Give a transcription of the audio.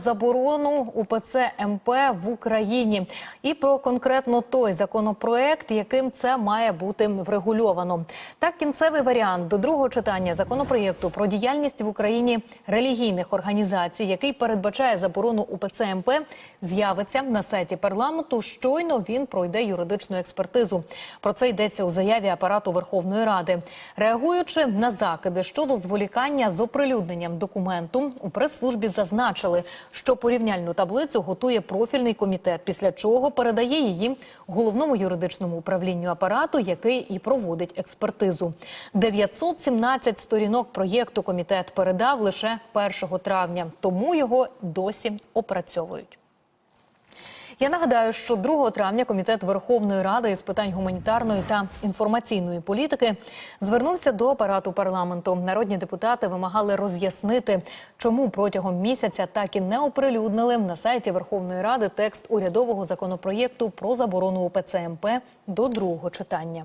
Заборону УПЦ МП в Україні і про конкретно той законопроект, яким це має бути врегульовано. Так, кінцевий варіант до другого читання законопроєкту про діяльність в Україні релігійних організацій, який передбачає заборону УПЦ МП, з'явиться на сайті парламенту. Щойно він пройде юридичну експертизу. Про це йдеться у заяві апарату Верховної Ради, реагуючи на закиди щодо зволікання з оприлюдненням документу у прес-службі зазначили, що порівняльну таблицю готує профільний комітет, після чого передає її головному юридичному управлінню апарату, який і проводить експертизу. 917 сторінок проєкту комітет передав лише 1 травня, тому його досі опрацьовують. Я нагадаю, що 2 травня комітет Верховної Ради із питань гуманітарної та інформаційної політики звернувся до апарату парламенту. Народні депутати вимагали роз'яснити, чому протягом місяця так і не оприлюднили на сайті Верховної Ради текст урядового законопроєкту про заборону ОПЦ МП до другого читання.